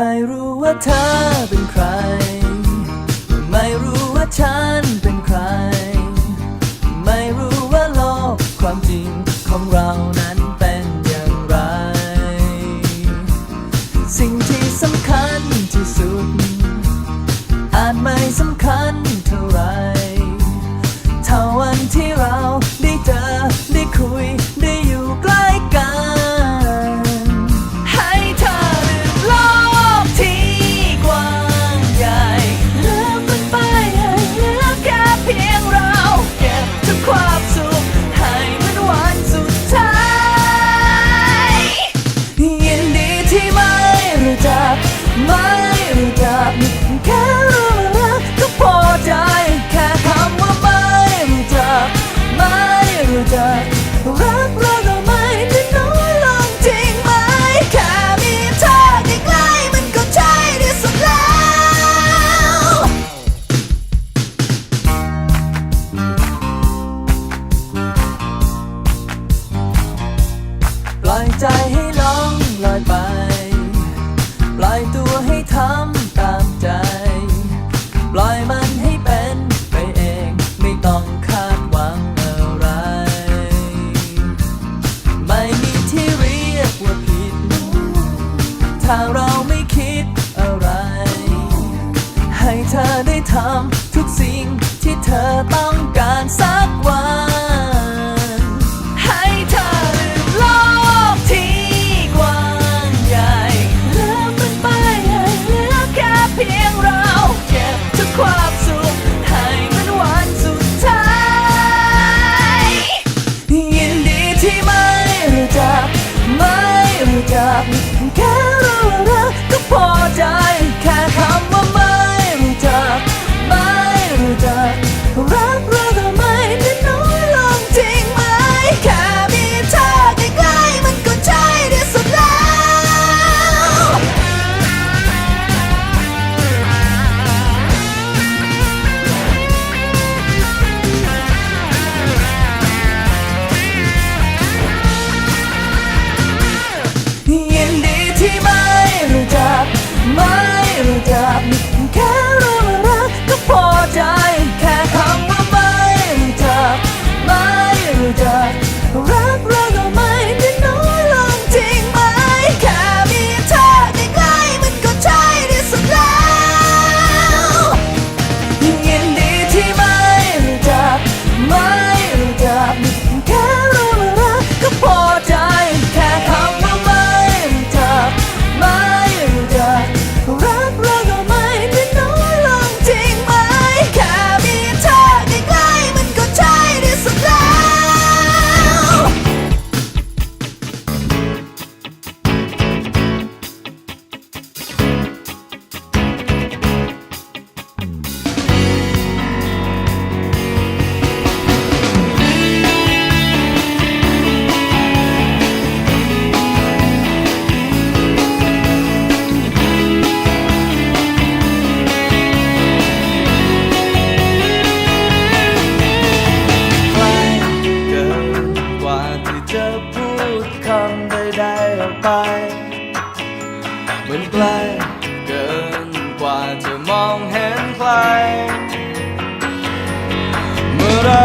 ไม่รู้ว่าเธอเป็นใคร ไม่รู้ว่าฉันเป็นใคร ไม่รู้ว่าโลกความจริง เธอต้องการสักวัน กับ ไปมันไกลเกินกว่าจะมองเห็นใครเมื่อเรา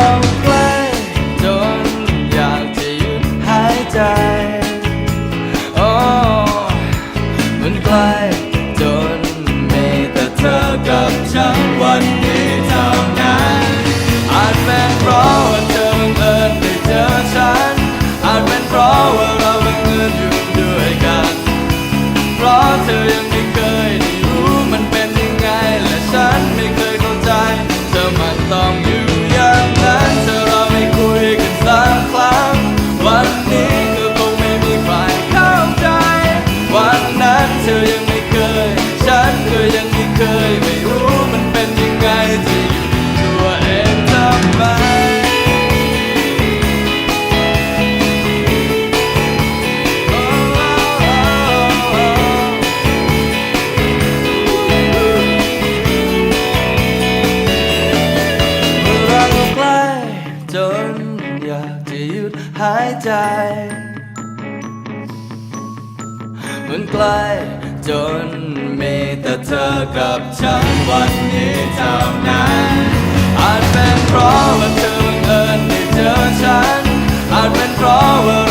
หยุดหายใจ มันใกล้จนมีแต่เธอกับฉันวันนี้เท่านั้นอาจเป็นเพราะว่าเธอบังเอิญได้เจอฉัน อาจเป็นเพราะว่า